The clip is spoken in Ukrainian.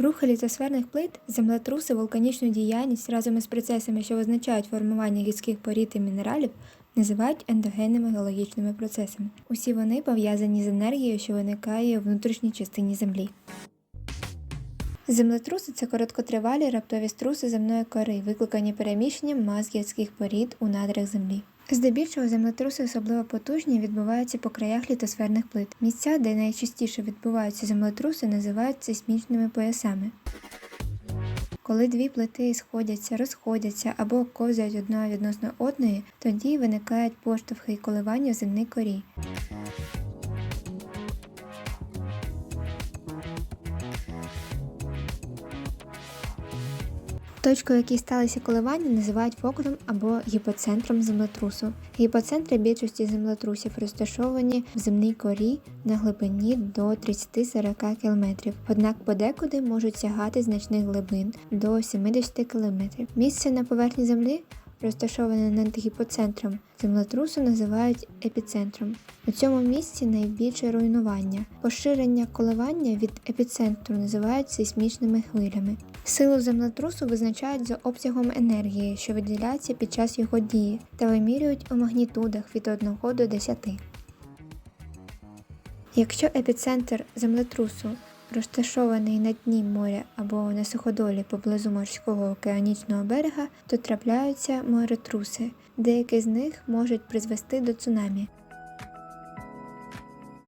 Рухи літосферних плит, землетруси, вулканічну діяльність разом із процесами, що визначають формування гірських порід і мінералів, називають ендогенними геологічними процесами. Усі вони пов'язані з енергією, що виникає у внутрішній частині Землі. Землетруси це короткотривалі раптові струси земної кори, викликані переміщенням мас гірських порід у надрах землі. Здебільшого землетруси особливо потужні відбуваються по краях літосферних плит. Місця, де найчастіше відбуваються землетруси, називають сейсмічними поясами. Коли дві плити сходяться, розходяться або ковзають одна відносно одної, тоді виникають поштовхи і коливання в земній корі. Точку, якій сталися коливання, називають фокусом або гіпоцентром землетрусу. Гіпоцентри більшості землетрусів розташовані в земній корі на глибині до 30-40 км, однак подекуди можуть сягати значних глибин до 70 км. Місце на поверхні землі, розташоване над гіпоцентром землетрусу, називають епіцентром. У цьому місці найбільше руйнування. Поширення коливання від епіцентру називають сейсмічними хвилями. Силу землетрусу визначають за обсягом енергії, що виділяється під час його дії, та вимірюють у магнітудах від 1 до 10. Якщо епіцентр землетрусу розташований на дні моря або на суходолі поблизу морського океанічного берега, то трапляються моретруси. Деякі з них можуть призвести до цунамі.